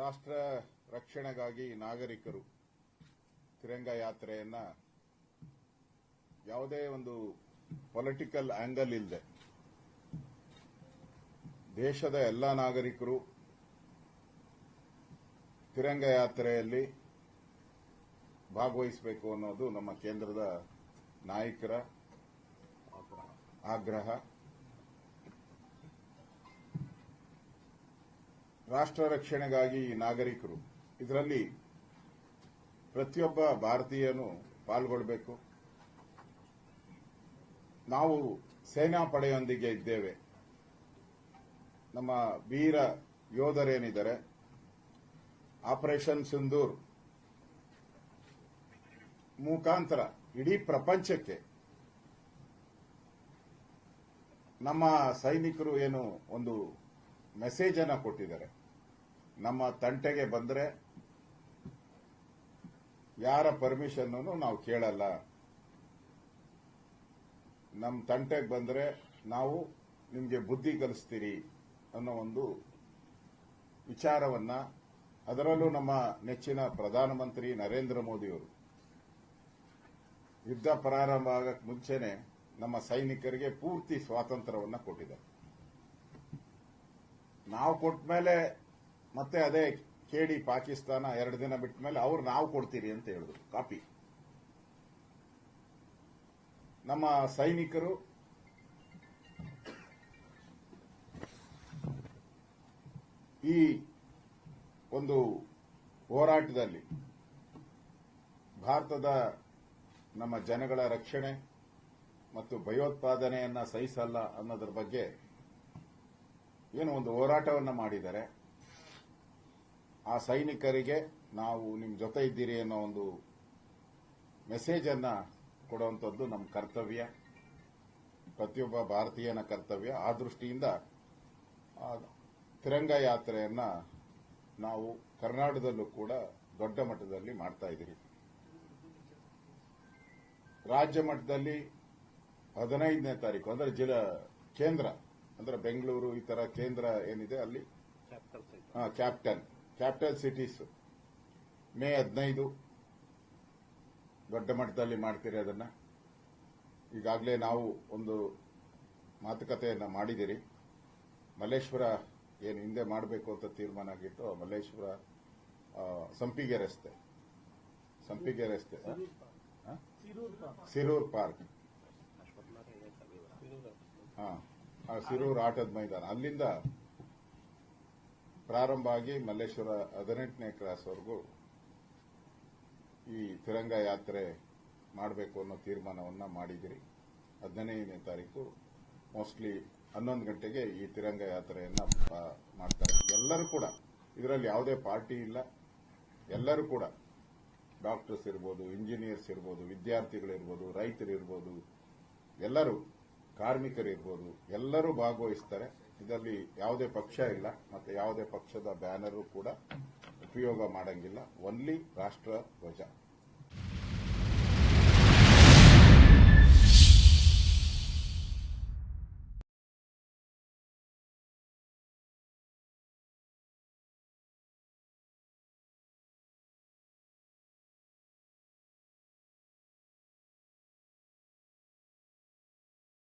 ರಾಷ್ಟ್ರ ರಕ್ಷಣೆಗಾಗಿ ನಾಗರಿಕರು ತಿರಂಗ ಯಾತ್ರೆಯನ್ನ ಯಾವುದೇ ಒಂದು ಪೊಲಿಟಿಕಲ್ ಆಂಗಲ್ ಇಲ್ಲದೆ ದೇಶದ ಎಲ್ಲ ನಾಗರಿಕರು ತಿರಂಗ ಯಾತ್ರೆಯಲ್ಲಿ ಭಾಗವಹಿಸಬೇಕು ಅನ್ನೋದು ನಮ್ಮ ಕೇಂದ್ರದ ನಾಯಕರ ಆಗ್ರಹ. ರಾಷ್ಟ್ರ ರಕ್ಷಣೆಗಾಗಿ ಈ ನಾಗರಿಕರು, ಇದರಲ್ಲಿ ಪ್ರತಿಯೊಬ್ಬ ಭಾರತೀಯನು ಪಾಲ್ಗೊಳ್ಳಬೇಕು ನಾವು ಸೇನಾ ಪಡೆಯೊಂದಿಗೆ ಇದ್ದೇವೆ. ನಮ್ಮ ವೀರ ಯೋಧರೇನಿದ್ದಾರೆ? ಆಪರೇಷನ್ ಸಿಂಧೂರ್ ಮುಖಾಂತರ ಇಡೀ ಪ್ರಪಂಚಕ್ಕೆ ನಮ್ಮ ಸೈನಿಕರು ಏನು ಒಂದು ಮೆಸೇಜ್ ಅನ್ನ ಕೊಟ್ಟಿದ್ದಾರೆ. ನಮ್ಮ ತಂಟೆಗೆ ಬಂದ್ರೆ ಯಾರ ಪರ್ಮಿಷನ್ ನಾವು ಕೇಳಲ್ಲ. ನಮ್ಮ ತಂಟೆಗೆ ಬಂದ್ರೆ ನಾವು ನಿಮಗೆ ಬುದ್ಧಿ ಕಲಿಸ್ತೀರಿ ಅನ್ನೋ ಒಂದು ವಿಚಾರವನ್ನ ಅದರಲ್ಲೂ ನಮ್ಮ ನೆಚ್ಚಿನ ಪ್ರಧಾನಮಂತ್ರಿ ನರೇಂದ್ರ ಮೋದಿಯವರು. ಯುದ್ಧ ಪ್ರಾರಂಭ ಆಗಕ್ಕೆ ಮುಂಚೆನೆ ನಮ್ಮ ಸೈನಿಕರಿಗೆ ಪೂರ್ತಿ ಸ್ವಾತಂತ್ರ್ಯವನ್ನು ಕೊಟ್ಟಿದ್ದಾರೆ. ನಾವು ಕೊಟ್ಟ ಮೇಲೆ ಮತ್ತೆ ಅದೇ ಕೇಳಿ ಪಾಕಿಸ್ತಾನ ಎರಡು ದಿನ ಬಿಟ್ಟ ಮೇಲೆ ಅವ್ರು ನಾವು ಕೊಡ್ತೀರಿ ಅಂತ ಹೇಳಿದ್ರು, ಕಾಪಿ. ನಮ್ಮ ಸೈನಿಕರು ಈ ಒಂದು ಹೋರಾಟದಲ್ಲಿ ಭಾರತದ ನಮ್ಮ ಜನಗಳ ರಕ್ಷಣೆ ಮತ್ತು ಭಯೋತ್ಪಾದನೆಯನ್ನ ಸಹಿಸಲ್ಲ ಅನ್ನೋದ್ರ ಬಗ್ಗೆ ಏನು ಒಂದು ಹೋರಾಟವನ್ನು ಮಾಡಿದ್ದಾರೆ. ಆ ಸೈನಿಕರಿಗೆ ನಾವು ನಿಮ್ಮ ಜೊತೆ ಇದ್ದೀರಿ ಅನ್ನೋ ಒಂದು ಮೆಸೇಜ್ ಅನ್ನ ಕೊಡುವಂಥದ್ದು ನಮ್ಮ ಕರ್ತವ್ಯ. ಪ್ರತಿಯೊಬ್ಬ ಭಾರತೀಯನ ಕರ್ತವ್ಯ. ಆ ದೃಷ್ಟಿಯಿಂದ ತಿರಂಗ ಯಾತ್ರೆಯನ್ನ ನಾವು ಕರ್ನಾಟಕದಲ್ಲೂ ಕೂಡ ದೊಡ್ಡ ಮಟ್ಟದಲ್ಲಿ ಮಾಡ್ತಾ ಇದ್ದೀರಿ. ರಾಜ್ಯ ಮಟ್ಟದಲ್ಲಿ ಹದಿನೈದನೇ ತಾರೀಕು ಅಂದ್ರೆ ಜಿಲ್ಲಾ ಕೇಂದ್ರ ಅಂದ್ರೆ ಬೆಂಗಳೂರು ಈ ತರ ಕೇಂದ್ರ ಏನಿದೆ ಅಲ್ಲಿ? Captain capital capital cities May ಹದಿನೈದು ದೊಡ್ಡ ಮಟ್ಟದಲ್ಲಿ ಮಾಡ್ತೀರಿ ಅದನ್ನ. ಈಗಾಗಲೇ ನಾವು ಒಂದು ಮಾತುಕತೆಯನ್ನ ಮಾಡಿದಿರಿ ಮಲ್ಲೇಶ್ವರ ಏನು ಹಿಂದೆ ಮಾಡಬೇಕು ಅಂತ ತೀರ್ಮಾನ ಆಗಿತ್ತು ಮಲ್ಲೇಶ್ವರ ಸಂಪಿಗೆ ರಸ್ತೆ. ಸಂಪಿಗೆ ರಸ್ತೆ? ಸಿರೂರ್ ಪಾರ್ಕ್. ಹಾ ಸಿರೂರ್ ಆಟದ ಮೈದಾನ. ಅಲ್ಲಿಂದ ಪ್ರಾರಂಭ ಆಗಿ ಮಲ್ಲೇಶ್ವರ ಹದಿನೆಂಟನೇ ಕ್ರಾಸ್ವರೆಗೂ ಈ ತಿರಂಗ ಯಾತ್ರೆ ಮಾಡಬೇಕು ಅನ್ನೋ ತೀರ್ಮಾನವನ್ನು ಮಾಡಿದಿರಿ ಹದಿನೈದನೇ ತಾರೀಕು ಮೋಸ್ಟ್ಲಿ ಹನ್ನೊಂದು ಗಂಟೆಗೆ ಈ ತಿರಂಗ ಯಾತ್ರೆಯನ್ನು ಮಾಡ್ತಾರೆ. ಎಲ್ಲರೂ ಕೂಡ, ಇದರಲ್ಲಿ ಯಾವುದೇ ಪಾರ್ಟಿ ಇಲ್ಲ. ಎಲ್ಲರೂ ಕೂಡ ಡಾಕ್ಟರ್ಸ್ ಇರ್ಬೋದು ಇಂಜಿನಿಯರ್ಸ್ ಇರ್ಬೋದು, ವಿದ್ಯಾರ್ಥಿಗಳಿರ್ಬೋದು, ರೈತರಿರ್ಬೋದು, ಎಲ್ಲರೂ ಕಾರ್ಮಿಕರಿರ್ಬೋದು, ಎಲ್ಲರೂ ಭಾಗವಹಿಸ್ತಾರೆ. ಇದರಲ್ಲಿ ಯಾವುದೇ ಪಕ್ಷ ಇಲ್ಲ, ಮತ್ತೆ ಯಾವುದೇ ಪಕ್ಷದ ಬ್ಯಾನರು ಕೂಡ ಉಪಯೋಗ ಮಾಡಂಗಿಲ್ಲ. ಓನ್ಲಿ ರಾಷ್ಟ್ರ ಧ್ವಜ.